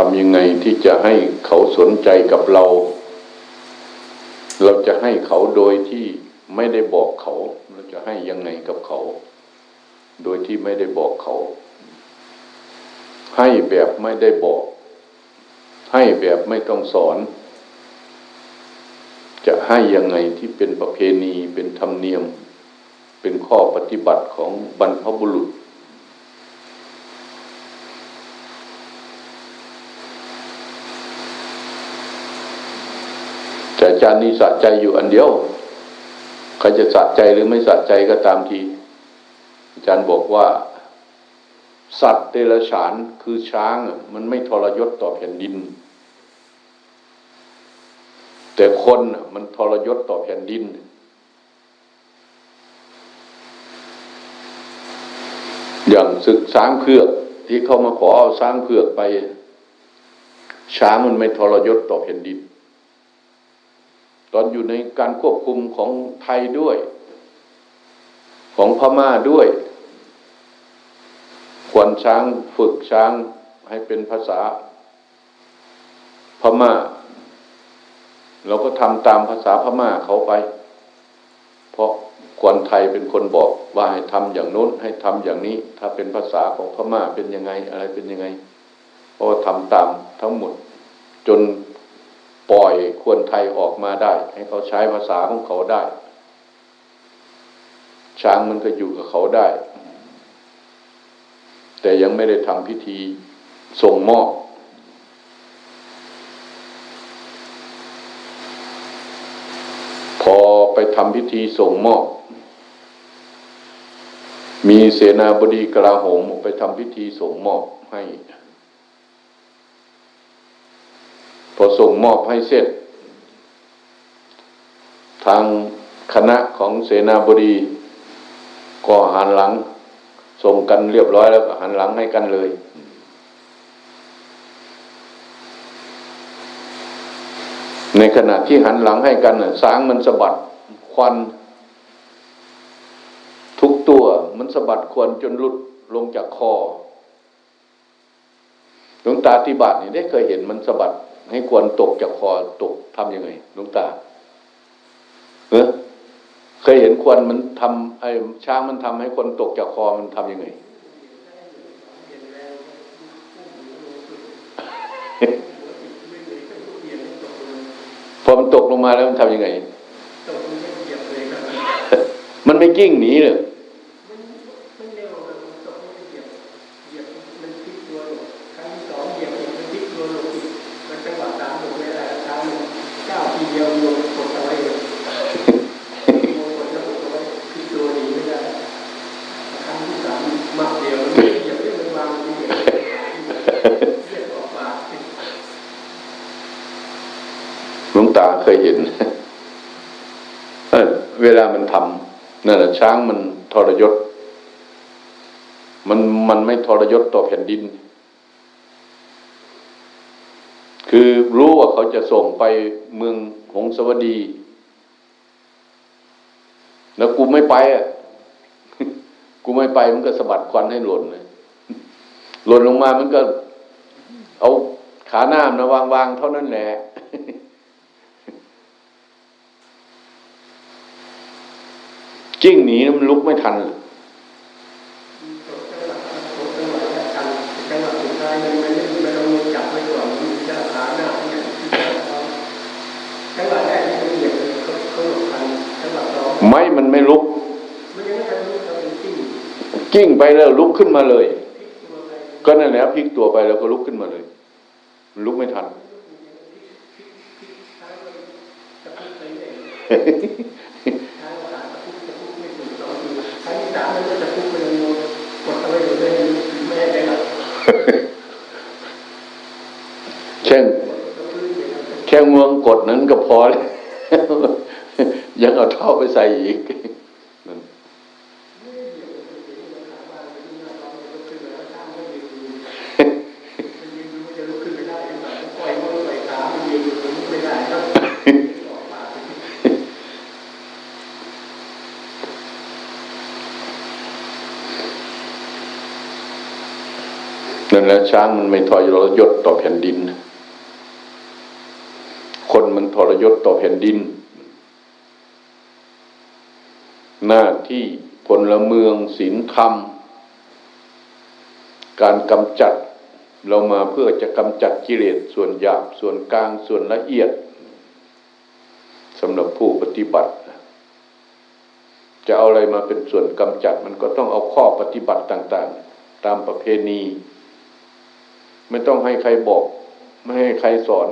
ทำยังไงที่จะให้เขาสนใจกับเรา เราจะให้เขาโดยที่ไม่ได้บอกเขา เราจะให้ยังไงกับเขา โดยที่ไม่ได้บอกเขา ให้แบบไม่ได้บอก ให้แบบไม่ต้องสอน จะให้ยังไงที่เป็นประเพณีเป็นธรรมเนียม เป็นข้อปฏิบัติของบรรพบุรุษ แต่อา จารย์นี่สะใจอยู่อันเดียว ใครจะสะใจหรือไม่สะใจก็ตามที อาจารย์บอกว่า สัตว์เดรัจฉานคือช้าง มันไม่ทรยศต่อแผ่นดิน แต่คนมันทรยศต่อแผ่นดินอย่างศึกช้างเผือกที่เขามาขอเอาช้างเผือกไป ช้างมันไม่ทรยศต่อแผ่นดิน อนอยู่ในการควบคุมของไทยด้วย ของพม่าด้วย ควรช้างฝึกช้างให้เป็นภาษาพม่า เราก็ทำตามภาษาพม่าเขาไป เพราะควรไทยเป็นคนบอกว่าให้ทำอย่างโน้นให้ทำอย่างนี้ ถ้าเป็นภาษาของพม่าเป็นยังไงอะไรเป็นยังไง เพราะว่าทำตามทั้งหมดจน ปล่อยควรไทยออกมาได้ ให้เขาใช้ภาษาของเขาได้ ช้างมันก็อยู่กับเขาได้ แต่ยังไม่ได้ทำพิธีส่งมอบพอไปทำพิธีส่งมอบมีเสนาบดีกลาโหมไปทำพิธีส่งมอบให้ พอส่งมอบให้เสร็จ ทางคณะของเสนาบดีก็หันหลัง ส่งกันเรียบร้อยแล้วก็หันหลังให้กันเลย ในขณะที่หันหลังให้กันน่ะช้างมันสะบัดควัน ทุกตัวมันสะบัดควันจนหลุดลงจากคอหลวงตาที่บาทนี่ได้เคยเห็นมันสะบัด ให้ควันตกจากคอตกทำยังไงหลวงตาเออเคยเห็นควันมันทำไอ้ช้างมันทำให้คนตกจากคอมันทำยังไงพอมันตกลงมาแล้วมันทำยังไง มันไม่กิ้งหนีเลย ตาเคยเห็นเเวลามันทำนั่นแหละช้างมันทรยศ มันมันไม่ทรยศต่อแผ่นดิน คือรู้ว่าเขาจะส่งไปเมืองหงสวดี แล้วกูไม่ไปอะ กูไม่ไปมันก็สะบัดควันให้หล่นเลยหล่นลงมามันก็เอาขาหน้ามนะวางวางๆเท่านั้นแหละ จิ้งหนีมันลุกไม่ทันไม่มันไม่ลุก กิ้งไปแล้วลุกขึ้นมาเลย ก็นั่นแหละพลิกตัวไปแล้วก็ลุกขึ้นมาเลย ลุกไม่ทัน แค่แค่งวงกดนั้นก็พอแล้วยังเอาเท่าไปใส่อีกนั่นแหละช้างมันไม่ทรยศต่อแผ่นดินคนมันทรยศ ต่อแผ่นดิน หน้าที่พลเมืองศีลธรรม การกำจัดเรามาเพื่อจะกำจัดกิเลสส่วนหยาบส่วนกลางส่วนละเอียดสำหรับผู้ปฏิบัติ จะเอาอะไรมาเป็นส่วนกำจัดมันก็ต้องเอาข้อปฏิบัติต่าง ๆ ตามประเพณี ไม่ต้องให้ใครบอก ไม่ให้ใครสอน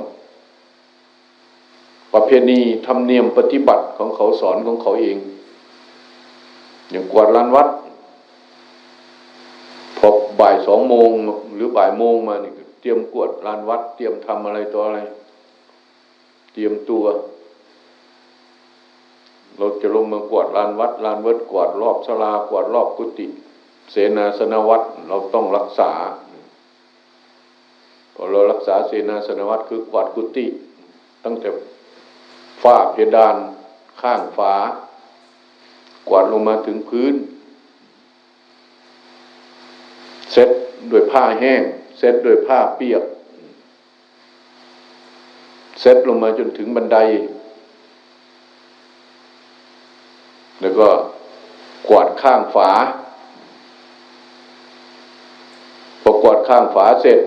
ประเพณีธรรมเนียมปฏิบัติของเขาสอนของเขาเอง อย่างกวาดลานวัด พอบ่ายสองโมงหรือบ่ายโมงมาเนี่ยเตรียมกวดลานวัด เตรียมทำอะไรตัวอะไร เตรียมตัว เราจะลงมากวาดลานวัดลานเวัดกวาดรอบศาลากวาดรอบกุฏิเสนาสนวัดเราต้องรักษาพอเรารักษาเสนาสนวัดคือกวาดกุฏิตั้งแต่ เพดาน ข้างฝากวาดลงมาถึงพื้น เซ็ตด้วยผ้าแห้ง เซ็ตด้วยผ้าเปียก เซ็ตลงมาจนถึงบันได แล้วก็กวาดข้างฝาพอกวาดข้างฝาเสร็จ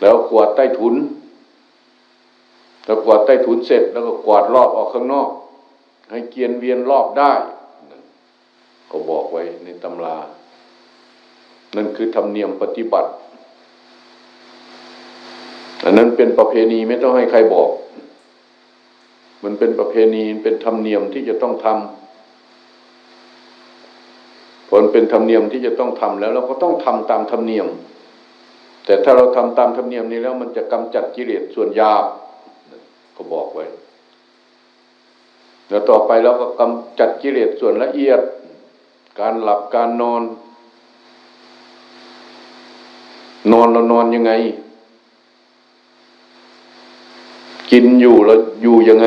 แล้วกวาดใต้ถุน แล้วกวาดใต้ถุนเสร็จแล้วก็กวาดรอบออกข้างนอก ให้เกียนเวียนรอบได้ก็บอกไว้ในตำรา นั่นคือธรรมเนียมปฏิบัติ อันนั้นเป็นประเพณีไม่ต้องให้ใครบอก มันเป็นประเพณีเป็นธรรมเนียมที่จะต้องทำผลเป็นธรรมเนียมที่จะต้องทำแล้ว เราก็ต้องทำตามธรรมเนียม แต่ถ้าเราทำตามธรรมเนียมนี้แล้ว มันจะกำจัดกิเลสส่วนยาบ ก็บอกไว้ แล้วต่อไปเราก็กำจัดกิเลสส่วนละเอียด การหลับการนอน นอนเรานอนยังไง กินอยู่เราอยู่ยังไง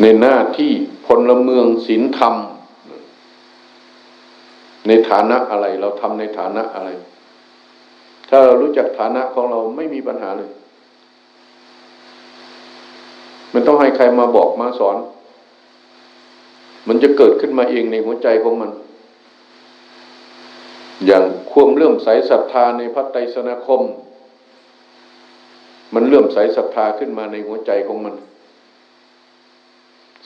ในหน้าที่พลเมืองศีลธรรม ในฐานะอะไร เราทำในฐานะอะไร ถ้าเรารู้จักฐานะของเราไม่มีปัญหาเลย มันต้องให้ใครมาบอกมาสอน มันจะเกิดขึ้นมาเองในหัวใจของมัน อย่างความเลื่อมใสศรัทธาในพระไตรสนาคม มันเลื่อมใสศรัทธาขึ้นมาในหัวใจของมัน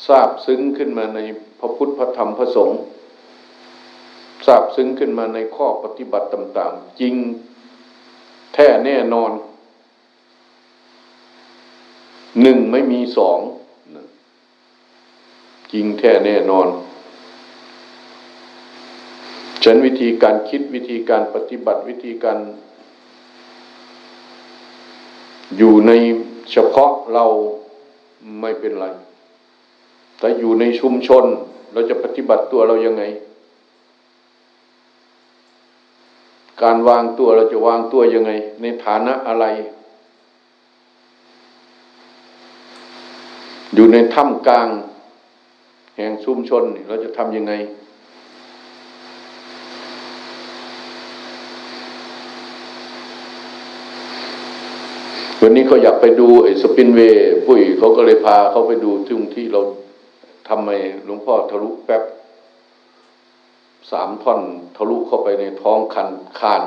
ทราบซึ้งขึ้นมาในพระพุทธพระธรรมพระสงฆ์ทราบซึ้งขึ้นมาในข้อปฏิบัติต่าง ๆ จริง แท้แน่นอน หนึ่งไม่มีสองจริงแท้แน่นอน ฉันวิธีการคิดวิธีการปฏิบัติวิธีการ อยู่ในเฉพาะเราไม่เป็นไร แต่อยู่ในชุมชนเราจะปฏิบัติตัวเรายังไง การวางตัวเราจะวางตัวยังไง ในฐานะอะไร อยู่ในถ้ำกลาง แห่งชุมชนเราจะทำยังไง วันนี้เขาอยากไปดูไอ้สปินเวย์ปุ้ยเขาก็เลยพาเขาไปดูที่ที่เราทำไมหลวงพ่อทะลุแป๊บ สามท่อนทะลุเข้าไปในท้องคันคาน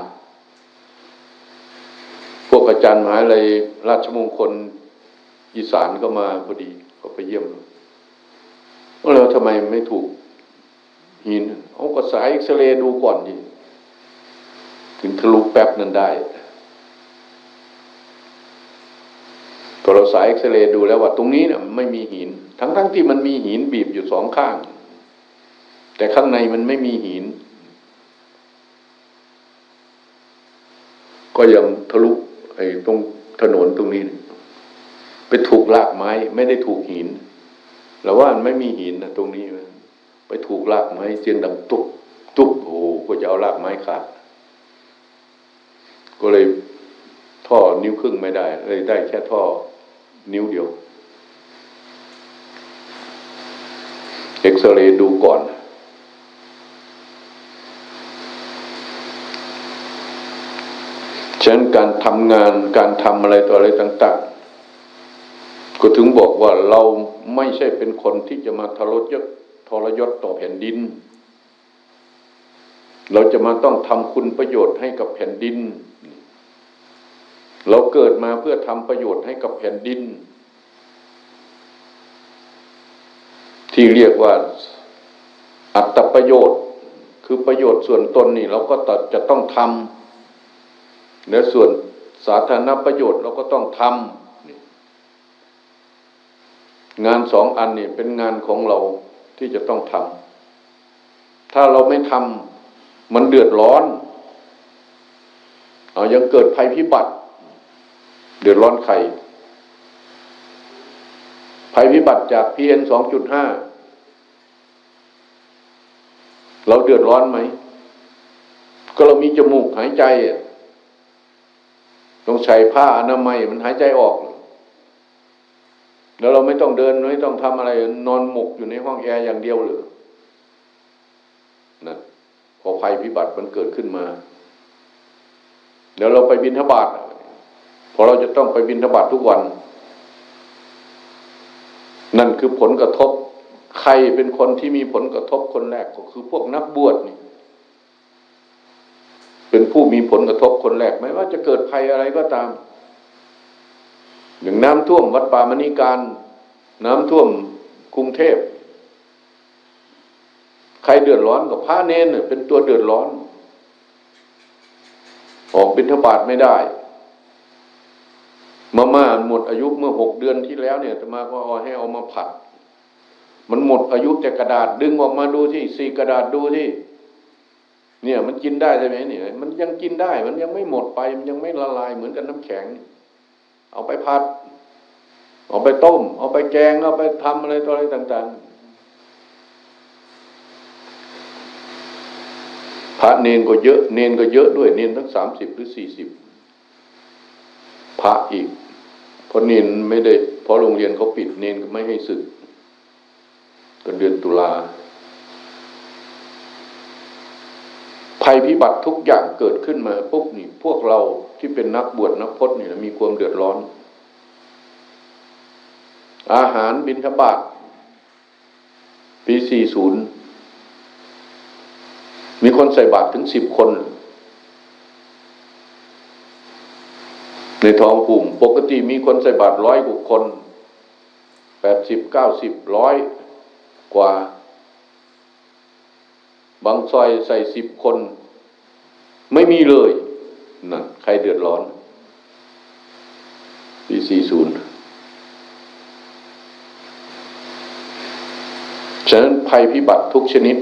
พวกอาจารย์มหาลัยราชมงคลอีสานก็มาพอดีก็ไปเยี่ยมแล้วทำไมไม่ถูกหินเอาก็สายเอ็กซเรย์ดูก่อนดิถึงทะลุแป๊บนั้นได้พอเราสายเอ็กซเรย์ดูแล้วว่าตรงนี้เนี่ยไม่มีหิน ทั้งๆทที่มันมีหินบีบอยู่สองข้าง แต่ข้างในมันไม่มีหิน ก็ยังทะลุไอ้ตรงถนนตรงนี้ ไปถูกลากไม้ ไม่ได้ถูกหินเราว่ามันไม่มีหินนะตรงนี้ ไปถูกลากไม้เสียงดังตุ๊บตุ๊บโอ้ก็จะเอาลากไม้ขาดก็เลยท่อนิ้วครึ่งไม่ได้ เลยได้แค่ท่อนิ้วเดียว เอ็กซเรย์ดูก่อน พ ฉะนั้นการทำงานการทำอะไรต่ออะไรต่าง ๆ ก็ถึงบอกว่าเราไม่ใช่เป็นคนที่จะมาทรยศทรยศต่อแผ่นดิน เราจะมาต้องทำคุณประโยชน์ให้กับแผ่นดิน เราเกิดมาเพื่อทำประโยชน์ให้กับแผ่นดิน ที่เรียกว่าอัตประโยชน์ คือประโยชน์ส่วนตนนี่เราก็จะต้องทำ และส่วนสาธารณประโยชน์เราก็ต้องทำงานสองอันนี่เป็นงานของเราที่จะต้องทำถ้าเราไม่ทำมันเดือดร้อนเอายังเกิดภัยพิบัติ เดือดร้อนใครภัยพิบัติจาก PM สองจุดห้าเราเดือดร้อนไหม ก็เรามีจมูกหายใจอะ ต้องใส่ผ้าอนามัยมันหายใจออก แล้วเราไม่ต้องเดินไม่ต้องทำอะไร นอนหมกอยู่ในห้องแอร์อย่างเดียวหรือนะพอภัยพิบัติมันเกิดขึ้นมาเดี๋ยวเราไปบินทบาทพอเราจะต้องไปบินทบาททุกวัน นั่นคือผลกระทบ ใครเป็นคนที่มีผลกระทบคนแรกก็คือพวกนักบวชนี่ เป็นผู้มีผลกระทบคนแรก ไม่ว่าจะเกิดภัยอะไรก็ตาม อย่างน้ำท่วมวัดป่ามณีการ น้ำท่วมกรุงเทพ ใครเดือดร้อนกับพระเนนเป็นตัวเดือดร้อน ออกบิณฑบาตไม่ได้มาม่าหมดอายุเมื่อหกเดือนที่แล้วเนี่ยจะมาก็เอาให้เอามาผัด มันหมดอายุแต่กระดาษดึงออกมาดูที่สี่กระดาษดูที่ เนี่ยมันกินได้ใช่ไหมเนี่ยมันยังกินได้ มันยังไม่หมดไปมันยังไม่ละลายเหมือนกับน้ำแข็ง เอาไปผัด เอาไปต้ม เอาไปแกงเอาไปทำอะไรต่ออะไรต่าง ๆ พระเนนก็เยอะ เนนก็เยอะด้วย เนนทั้งสามสิบหรือสี่สิบพระอีกเพราะเนนไม่ได้เพราะโรงเรียนเขาปิดเนนก็ไม่ให้สึกก็เดือนตุลา ภัยพิบัติทุกอย่างเกิดขึ้นมาปุ๊บนี่พวกเราที่เป็นนักบวชนักพจน์นี่มีความเดือดร้อน อาหารบินทบาทปี 40 มีคนใส่บาตรถึง 10 คน ในท้องภูมิปกติมีคนใส่บาตรร้อยกว่าคน 80 90ร้อยกว่าบางซอยใส่สิบคน ไม่มีเลยนั่นใครเดือดร้อนปีสี่ศูนย์ฉะนั้นภัยพิบัติทุกชนิด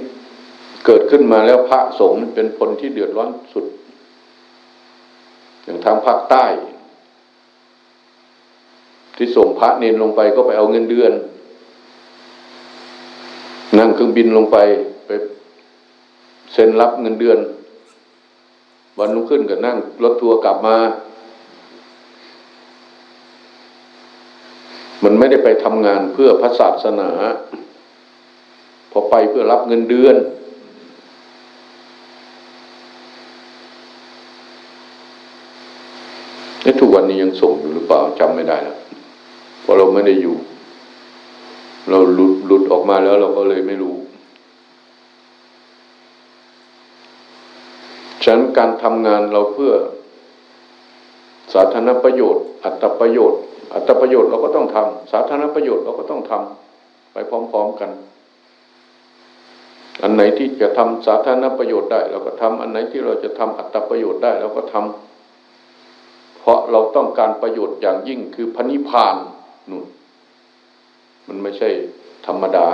เกิดขึ้นมาแล้วพระสงฆ์เป็นคนที่เดือดร้อนสุด อย่างทางภาคใต้ ที่ส่งพระเนนลงไปก็ไปเอาเงินเดือน นั่งเครื่องบินลงไปไปเซ็นรับเงินเดือน วันรุ่งขึ้นก็นั่งรถทัวร์กลับมา มันไม่ได้ไปทำงานเพื่อพระศาสนา พอไปเพื่อรับเงินเดือนนี่ทุกวันนี้ยังส่งอยู่หรือเปล่าจำไม่ได้แล้วเพราะเราไม่ได้อยู่ เราหลุดหลุดออกมาแล้วเราก็เลยไม่รู้ะนั้นการทำงานเราเพื่อ สาธารณประโยชน์ อัตประโยชน์ อัตประโยชน์เราก็ต้องทำสาธารณประโยชน์เราก็ต้องทำไปพร้อม ๆกันอันไหนที่จะทำสาธารณประโยชน์ได้เราก็ทำอันไหนที่เราจะทำอัตประโยชน์ได้เราก็ทำเพราะเราต้องการประโยชน์อย่างยิ่งคือพระนิพพานนู่นมันไม่ใช่ธรรมดา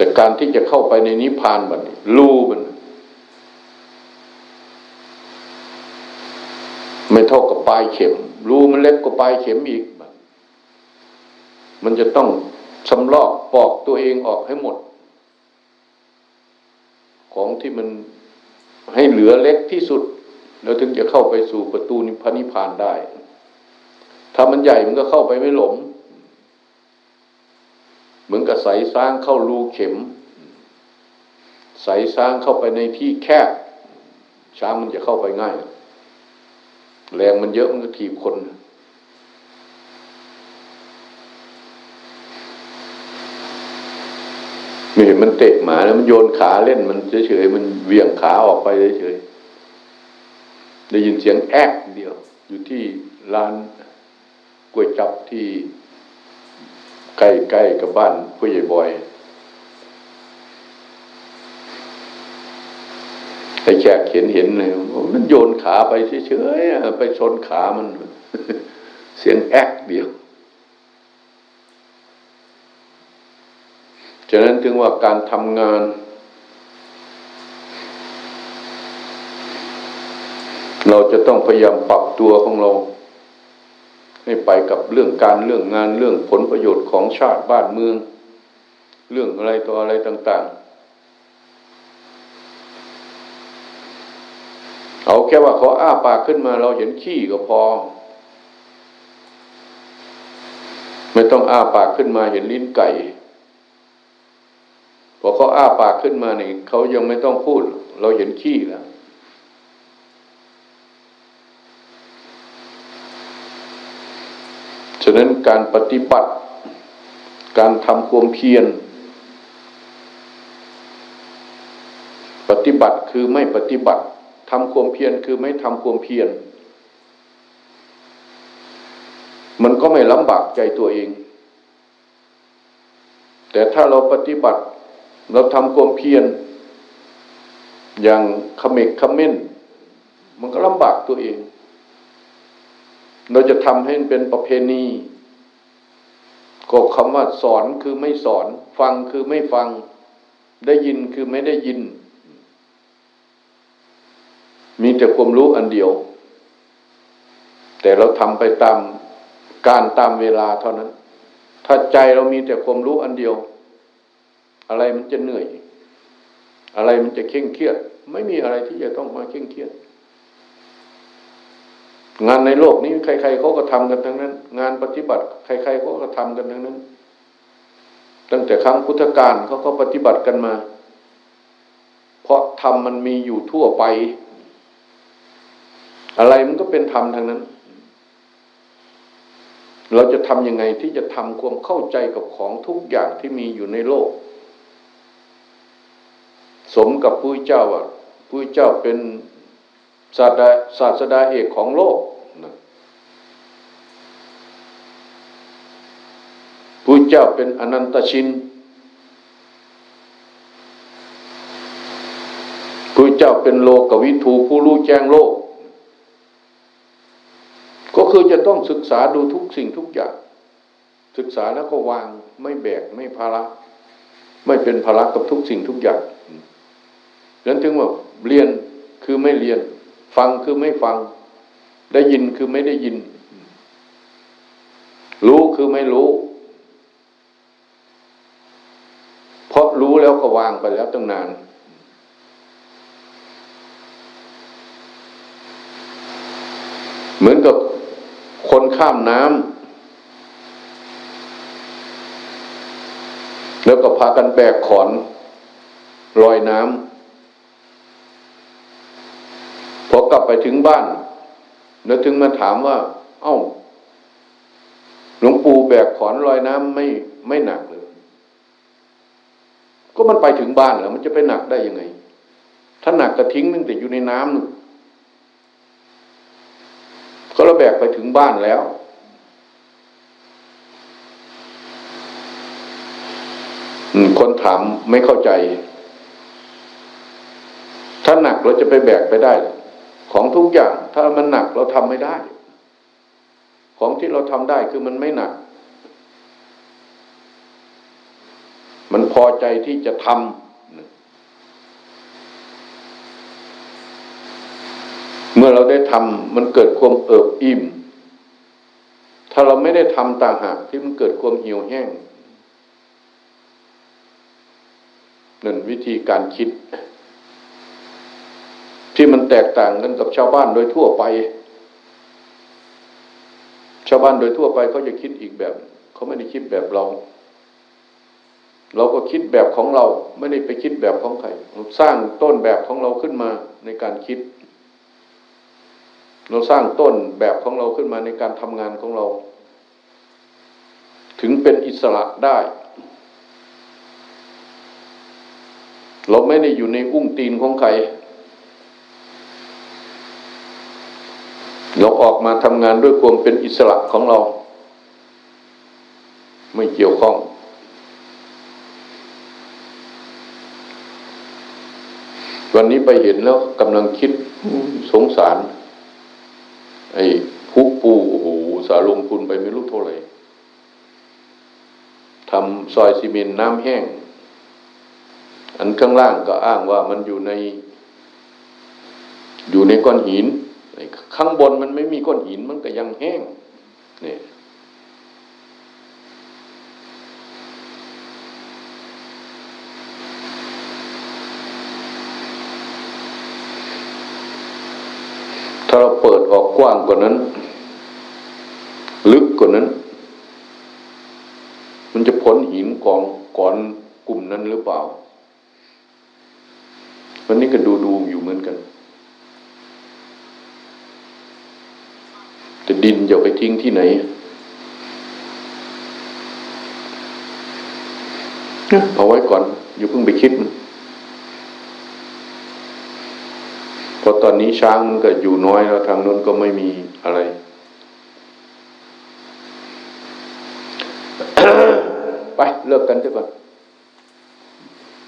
แต่การที่จะเข้าไปในนิพพานแบบนี้รูมันไม่เท่ากับปลายเข็ม รูมันเล็กกว่าปลายเข็มอีก มันจะต้องสำลอกปอกตัวเองออกให้หมด ของที่มันให้เหลือเล็กที่สุด แล้วถึงจะเข้าไปสู่ประตูนิพพานิพานได้ ถ้ามันใหญ่มันก็เข้าไปไม่หลม เหมือนกับใสสร้างเข้ารูเข็มใสสร้างเข้าไปในที่แคบ ช้างมันจะเข้าไปง่าย แรงมันเยอะมันก็ถีบคนไม่เห็นมันเตะหมาแล้วมันโยนขาเล่นมันเฉยๆมันเวี่ยงขาออกไปเฉยๆได้ยินเสียงแอกเดียว อยู่ที่ร้านก๋วยจับที่ ใกล้ๆกับบ้านผู้ใหญ่บอยไอ้แขกเห็นเห็นเลยมันโยนขาไปเฉยๆไปชนขามัน เสียงแอกเดียวฉะนั้นถึงว่าการทำงาน เราจะต้องพยายามปรับตัวของเรา ให้ไปกับเรื่องการเรื่องงานเรื่องผลประโยชน์ของชาติบ้านเมือง เรื่องอะไรต่ออะไรต่างๆ เอาแค่ว่าเขาอ้าปากขึ้นมาเราเห็นขี้ก็พอ ไม่ต้องอ้าปากขึ้นมาเห็นลิ้นไก่พอเขาอ้าปากขึ้นมาเนี่ยเขายังไม่ต้องพูด เราเห็นขี้แล้ว ฉะนั้นการปฏิบัติ การทำความเพียร ปฏิบัติคือไม่ปฏิบัติทำความเพียรคือไม่ทำความเพียร มันก็ไม่ลำบากใจตัวเอง แต่ถ้าเราปฏิบัติ เราทำความเพียร อย่างขมิกขมิ้น มันก็ลำบากตัวเอง เราจะทำให้มันเป็นประเพณีก็คำว่าสอนคือไม่สอน ฟังคือไม่ฟัง ได้ยินคือไม่ได้ยิน มีแต่ความรู้อันเดียว แต่เราทำไปตามการตามเวลาเท่านั้น ถ้าใจเรามีแต่ความรู้อันเดียว อะไรมันจะเหนื่อย อะไรมันจะเคร่งเครียด ไม่มีอะไรที่จะต้องมาเคร่งเครียด งานในโลกนี้ใคร ๆเขาก็ทำกันทั้งนั้น งานปฏิบัติ ใคร ๆเขาก็ทำกันทั้งนั้น ตั้งแต่ครั้งพุทธกาลเขาก็ปฏิบัติกันมา เพราะธรรมมันมีอยู่ทั่วไป อะไรมันก็เป็นธรรมทั้งนั้น เราจะทำยังไงที่จะทำความเข้าใจกับของทุกอย่างที่มีอยู่ในโลก สมกับผู้เจ้าอะผู้เจ้าเป็นศาสดาศาสดาเอกของโลกนะผู้ เจ้าเป็นอนันตชินผู้เจ้าเป็นโลกวิถูผู้รู้แจ้งโลก ก็คือจะต้องศึกษาดูทุกสิ่งทุกอย่าง ศึกษาแล้วก็วางไม่แบกไม่ภาระ ไม่เป็นภาระกับทุกสิ่งทุกอย่างนั้นถึงว่าเรียนคือไม่เรียน ฟังคือไม่ฟัง ได้ยินคือไม่ได้ยิน รู้คือไม่รู้ เพราะรู้แล้ว ก็วางไปแล้วตั้งนาน เหมือนกับคนข้ามน้ำแล้วก็พากันแบกขอนลอยน้ำพอกลับไปถึงบ้าน แล้วถึงมาถามว่า เอ้าหลวงปู่แบกขอนลอยน้ำไม่ไม่หนัก ก็มันไปถึงบ้านแล้วมันจะไปหนักได้ยังไง ถ้าหนักก็ทิ้งตั้งแต่อยู่ในน้ำนู่นก็ราแบกไปถึงบ้านแล้ว คนถามไม่เข้าใจ ถ้าหนักเราจะไปแบกไปได้ ของทุกอย่าง ถ้ามันหนักเราทำไม่ได้ ของที่เราทำได้คือมันไม่หนัก มันพอใจที่จะทำเมื่อเราได้ทำมันเกิดความเอิบอิ่ม ถ้าเราไม่ได้ทำต่างหากที่มันเกิดความหี่ยวแห้งนั่นวิธีการคิด ที่มันแตกต่างกันกับชาวบ้านโดยทั่วไป ชาวบ้านโดยทั่วไปเขาจะคิดอีกแบบ เขาไม่ได้คิดแบบเรา เราก็คิดแบบของเราไม่ได้ไปคิดแบบของใครสร้างต้นแบบของเราขึ้นมาในการคิด เราสร้างต้นแบบของเราขึ้นมาในการทำงานของเรา ถึงเป็นอิสระได้ เราไม่ได้อยู่ในอุ้งตีนของใคร เราออกมาทำงานด้วยความเป็นอิสระของเรา ไม่เกี่ยวข้อง วันนี้ไปเห็นแล้วกำลังคิดสงสาร ไอ้ผู้ปูโอ้โหสาลงทุนไปไม่รู้เท่าไหร่ทำซอยซีเมนต์น้ำแห้ง อันข้างล่างก็อ้างว่ามันอยู่ใน อยู่ในก้อนหิน ข้างบนมันไม่มีก้อนหินมันก็ยังแห้งเนี่ย ถ้าเราเปิด ออกกว้างกว่านั้น ลึกกว่านั้น มันจะพ้นหินกองก้อนกลุ่มนั้นหรือเปล่า วันนี้ก็ดูดูอยู่เหมือนกัน แต่ดินจะไปทิ้งที่ไหนเอาไว้ก่อน อย่าเพิ่งไปคิดมัน เพราะตอนนี้ช้างมันก็อยู่น้อยแล้วทางนู้นก็ไม่มีอะไร ไปเลิกกันเถอะก่อน